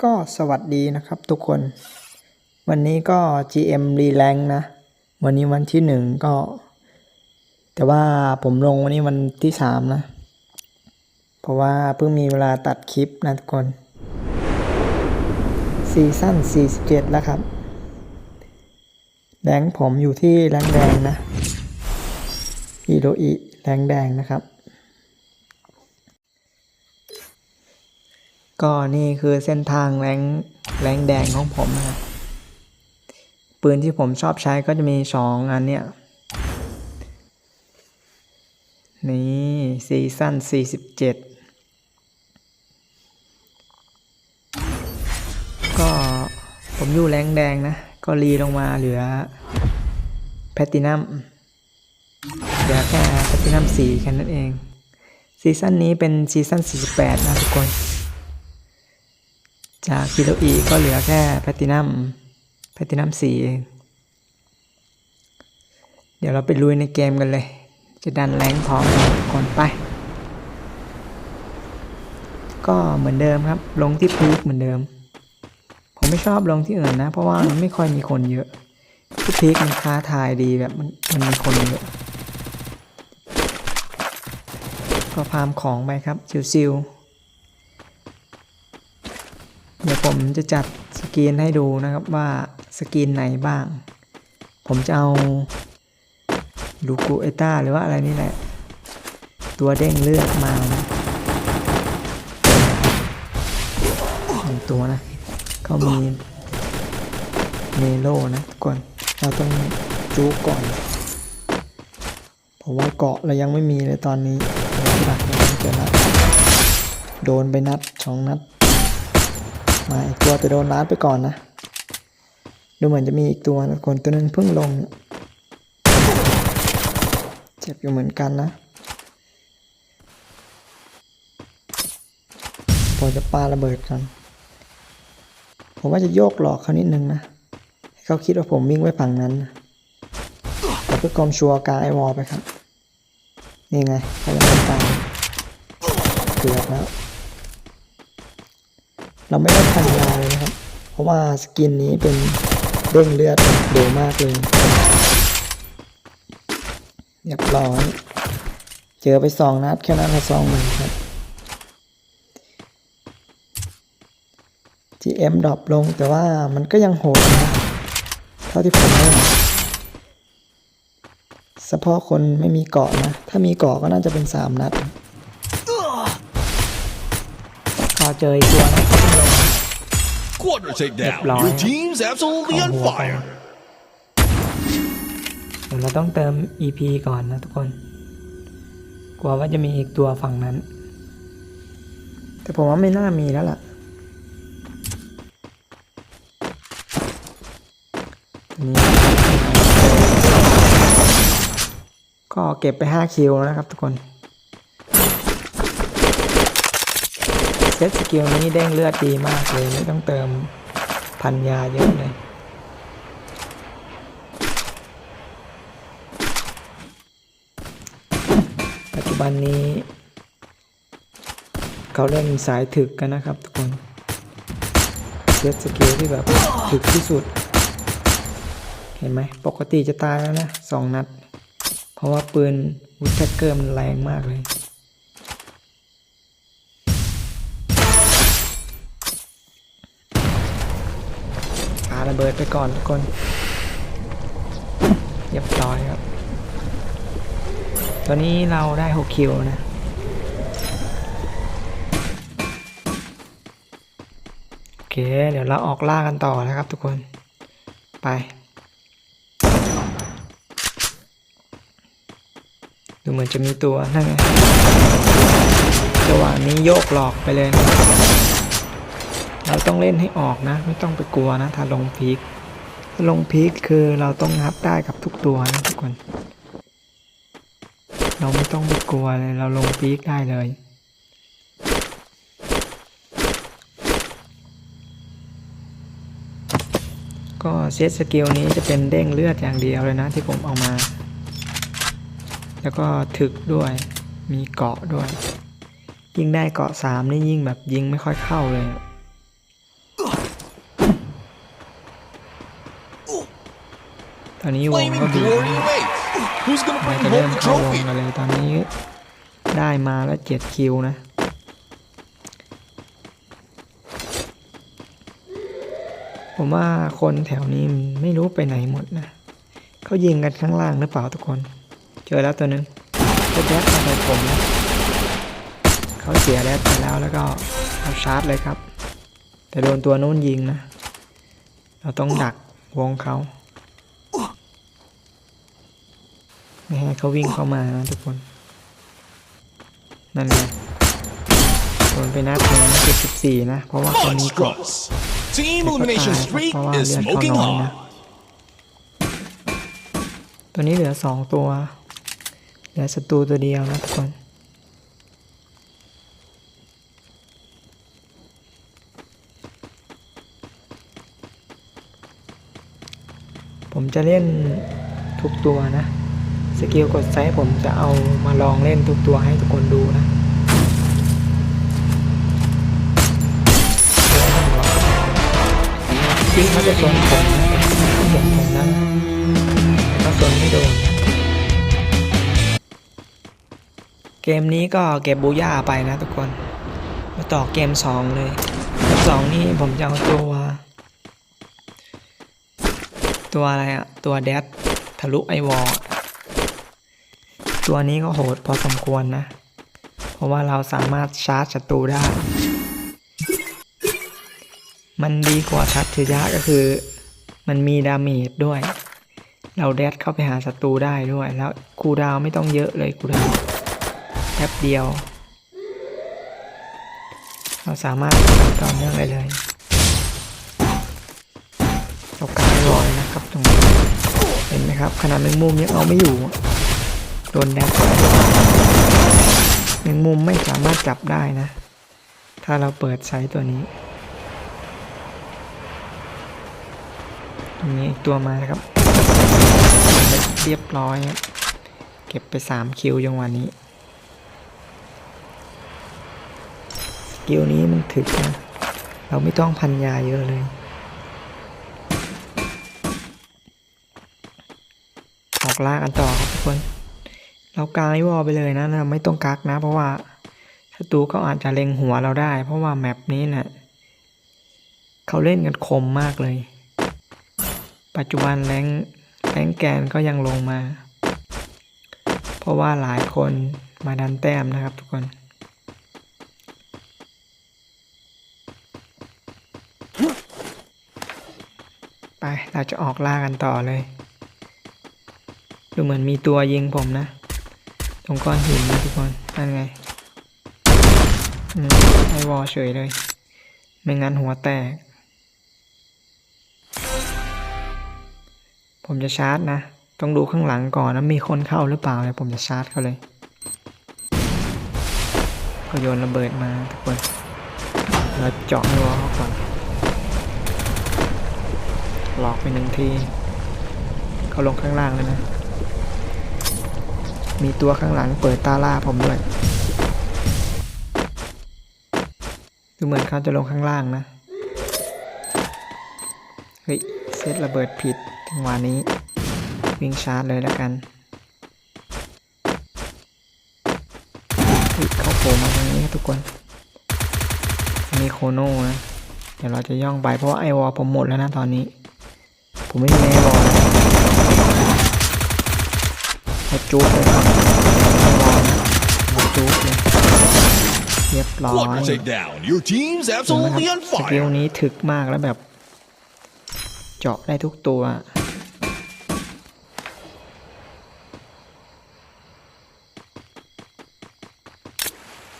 ก็สวัสดีนะครับทุกคน วันนี้ก็ GM รีแรงนะ วันนี้วันที่หนึ่งก็ แต่ว่าผมลงวันนี้วันที่สามนะ เพราะว่าเพิ่งมีเวลาตัดคลิปนะทุกคนซีซั่น47 แล้วครับแรงผมอยู่ที่แรงแดงนะฮิโรอิแรงแดงนะครับ ก็นี่คือเส้นทางแรงแรงแดงของผมนะครับปืนที่ผมชอบใช้ก็จะมีสองอันเนี่ยนี่ซีซั่น47 ก็ผมอยู่แรงแดงนะ ก็รีลงมาเหลือแพตตินัมเหลือแค่แพตตินัมสีแค่นั้นเองซีซั่นนี้เป็นซีซั่น48 นะทุกคน จากคิโลอีก็เหลือแค่แพตตินัมแพตตินัมสีเองเดี๋ยวเราไปลุยในเกมกันเลย จะดันแรงพร้อมกันก่อนไป ก็เหมือนเดิมครับ ลงที่พีคเหมือนเดิม ผมไม่ชอบลงที่อื่นนะ เพราะว่ามันไม่ค่อยมีคนเยอะ ที่พีคมันท้าทายดีแบบมันมันมีคนเยอะ ก็พามของไปครับซิวๆ เดี๋ยวผมจะจัดสกรีนให้ดูนะครับว่าสกรีนไหนบ้าง ผมจะเอาลูกูเอต้าหรือว่าอะไรนี่แหละ ตัวเด้งเลือดมานะหนึ่งตัวนะเขามีเมโลนะทุกคนเราต้องจูกก่อนเพราะว่าเกาะเรายังไม่มีเลยตอนนี้เราหลักยังจอนัดโดนไปนัดสองนัด มาอีกตัวแต่โดนล้านไปก่อนนะ ดูเหมือนจะมีอีกตัวนะคนตัวนึงเพิ่งลง เจ็บอยู่เหมือนกันนะผมจะปาระเบิดกัน ผมว่าจะโยกหลอกเขานิดนึงนะ ให้เขาคิดว่าผมวิ่งไปฝั่งนั้นนะแต่เพื่อความชัวร์กางไอวอลไปครับ นี่ไงเขายังไม่ตายเกือบแล้ว เราไม่ได้พันยาเลยนะครับ เพราะว่าสกินนี้เป็นเด้งเลือดเร็วมากเลยเรียบร้อยเจอไปสองนัดแค่นั้นละสองหมื่นครับ GM ดรอปลงแต่ว่ามันก็ยังโหดนะ เท่าที่ผมเล่นเฉพาะคนไม่มีเกาะนะ ถ้ามีเกาะก็น่าจะเป็นสามนัด อเจออีกตัวนะ Quadra takedown. Lord. Your team's absolutely on Oh, fire. เดี๋ยวเราต้องเติม EP ก่อนนะทุกคน กลัวว่าจะมีอีกตัวฝั่งนั้น แต่ผมว่าไม่น่ามีแล้วล่ะอันนี้ก็เก็บไป 5 คิวแล้วนะครับทุกคน ซตสกิลนี้เด้งเลือดดีมากเลย ไม่ต้องเติมพันยาเยอะเลยปัจจุบันนี้ เขาเล่นสายถึกกันนะครับทุกคนเซตสกิลที่แบบถึกที่สุด เห็นไหมปกติจะตายแล้วนะสองนัด เพราะว่าปืนวูดแทกเกอร์มันแรงมากเลย ระเบิดไปก่อนทุกคนเรียบร้อยครับ ตอนนี้เราได้ 6 คิวนะโอเค เดี๋ยวเราออกล่ากันต่อนะครับทุกคนไป ดูเหมือนจะมีตัวนั่นไงจังหวะนี้โยกหลอกไปเลยนะ เราต้องเล่นให้ออกนะ ไม่ต้องไปกลัวนะ ถ้าลงพีคลงพีคคือเราต้องนับได้กับทุกตัวนะทุกคน เราไม่ต้องไปกลัวเลยเราลงปีกได้เลยก็เซตสกิลนี้จะเป็นเด้งเลือดอย่างเดียวเลยนะที่ผมเอามา แล้วก็ถึกด้วย มีเกาะด้วย ยิ่งได้เกาะสามนี่ยิ่งแบบยิงไม่ค่อยเข้าเลย ตอนนี้วง Flaming ก็ดี glory awaits. Who's gonna เรา bring จะเริ่ม home the เข้าวง trophy? กันเลยตอนนี้ ได้มาแล้วเจ็ดคิวนะผมว่าคนแถวนี้ไม่รู้ไปไหนหมดนะ เขายิงกันข้างล่างหรือเปล่าทุกคน เจอแล้วตัวหนึงก็แดดมาใส่ผมนะเขาเสียแดดไปแล้วแล้วก็เอาชาร์จเลยครับ แต่โดนตัวนู้นยิงนะ เราต้องดักวงเขา ไม่ให้เขาวิ่งเข้ามานะทุกคน นั่นเลยโดนไปนัดหนึ่งเจ็ดสิบสี่นะ เพราะว่าเขามีเกาะ Monstrous. Team แต่ก็ตาย elimination ครับ streak เพราะว่าเลือดเขาน้อยนะ ตัวนี้เหลือสองตัว เหลือศัตรูตัวเดียวนะทุกคนผมจะเล่นทุกตัวนะ สกิลกดไซส์ผมจะเอามาลองเล่นทุกตัวให้ทุกคนดูนะจริงเขาจะโดนผมนะเขาเห็นผมนะเขาโดนไม่โดนเกมนี้ก็เก็บบูย่าไปนะทุกคน มาต่อเกมสองเลยเกมสองนี่ผมจะเอาตัว ตัวอะไรอะตัวแดดทะลุไอวอล ตัวนี้ก็โหดพอสมควรนะ เพราะว่าเราสามารถชาร์จศัตรูได้ มันดีกว่าทัตยะก็คือ มันมีดาเมจด้วย เราแดดเข้าไปหาศัตรูได้ด้วย แล้วคูดาวไม่ต้องเยอะเลยคูดาวแป๊บเดียว เราสามารถต่อเนื่องได้เลยเรากายลอยนะครับตรงนี้เห็นไหมครับขนาดแมงมุมยังเอาไม่อยู่ โดนแดดแมงมุมไม่สามารถจับได้นะ ถ้าเราเปิดไซส์ตัวนี้ตรงนี้อีกตัวมาครับ เรียบร้อยครับ เก็บไป 3 คิวจังหวะนี้ สกิลนี้มันถึกนะ เราไม่ต้องพันยาเยอะเลยออกล่ากันต่อครับทุกคน เรากางไอวอลไปเลยนะเราไม่ต้องกักนะ เพราะว่าศัตรูเขาอาจจะเล็งหัวเราได้ เพราะว่าแมปนี้นะ่ะเขาเล่นกันคมมากเลย ปัจจุบันแรงแรงแกนก็ยังลงมา เพราะว่าหลายคนมาดันแต้มนะครับทุกคนไป เราจะออกล่ากันต่อเลย ดูเหมือนมีตัวยิงผมนะ ตรงก้อนหินนะทุกคนนั่นไงอืมไอวอลเฉยเลย ไม่งั้นหัวแตก ผมจะชาร์จนะ ต้องดูข้างหลังก่อนนะมีคนเข้าหรือเปล่าเลยผมจะชาร์จเขาเลยก็โยนระเบิดมาทุกคนแล้วเจาะไอวอลเขาก่อนหลอกไปหนึ่งที เขาลงข้างล่างเลยนะ มีตัวข้างหลังเปิดตาล่าผมด้วย ดูเหมือนเขาจะลงข้างล่างนะ เฮ้ย เซตระเบิดผิดจังหวะนี้ วิ่งชาร์จเลยแล้วกันเฮ้ยเขาโผล่มาตรงนี้ทุกคนมีโคโน่นะเดี๋ยวเราจะย่องไปเพราะว่าไอวอลผมหมดแล้วนะตอนนี้ ผมไม่มีไอวอล นะมาจุกเลยครับไอวอลนะมาจุกเลยเรียบร้อย Quadra takedown. Your team's เห็นไหมค absolutely รับ on สกิล fire. นี้ถึกมากแล้วแบบ เจาะได้ทุกตัว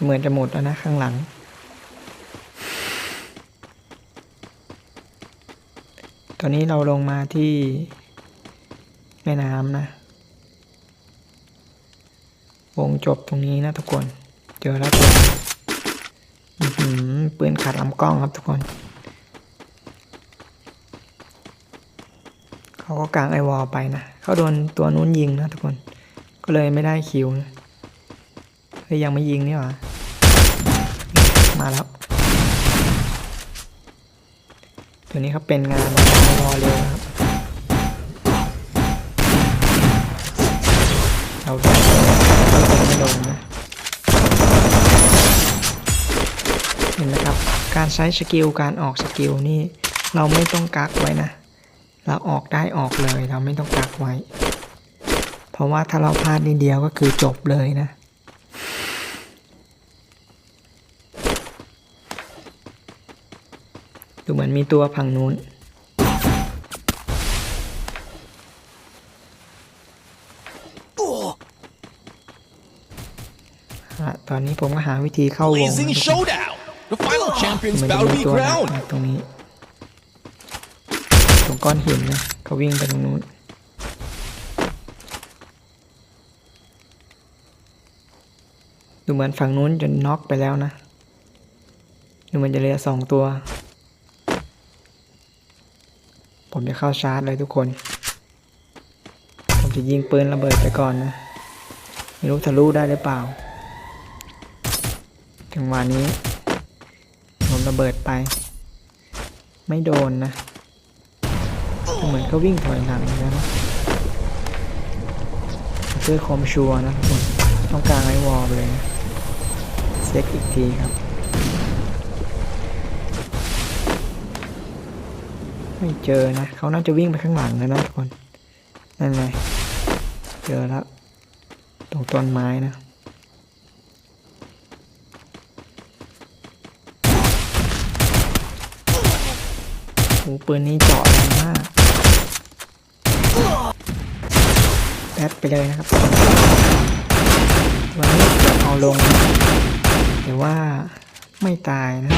เหมือนจะหมดแล้วนะข้างหลัง ตอนนี้เราลงมาที่แม่น้ำนะ วงจบตรงนี้นะทุกคน เจอแล้วตัวปืนขัดลำกล้องครับทุกคน เขาก็กางไอวอลไปนะ เขาโดนตัวนู้นยิงนะทุกคน ก็เลยไม่ได้คิวนะเฮ้ยยังไม่ยิงนี่หว่า มาแล้ว ตัวนี้เขาเป็นงานไอวอลเร็วครับเราได้เไม่โดนนะเห็นไหมครับ การใช้สกิลการออกสกิลนี่เราไม่ต้องกักไว้นะ เราออกได้ออกเลยเราไม่ต้องกักไว้ เพราะว่าถ้าเราพลาดนิดเดียวก็คือจบเลยนะดูเหมือนมีตัวพังนู้น อะตอนนี้ผมก็หาวิธีเข้าวง Blazing นะทุกคน showdown. The final มั champions นจะ bout to มี be ตัวดัก crowned. นะตรงนี้ตรงก้อนหินนะเขาวิ่งไปตรงนู้นดูเหมือนฝั่งนู้นจะน็อกไปแล้วนะดูเหมันจะเหลือสองตัว ผมจะเข้าชาร์จเลยทุกคน ผมจะยิงปืนระเบิดไปก่อนนะ ไม่รู้ทะลุได้หรือเปล่า จังหวะนี้ผมระเบิดไป ไม่โดนนะ เหมือนก็วิ่งถอยหลังนะเพื่อความชัวร์นะทุกคนต้องการไอวอลเลยนะเช็คอีกทีครับ ไม่เจอนะ เขาน่าจะวิ่งไปข้างหลังแล้วนะทุกคน นั่นไงเจอแล้ว ตรงต้นไม้นะ ปืนนี้เจาะแรงมากแพ้ไปเลยนะครับ วันนี้เอาลงนะแต่ว่าไม่ตายนะ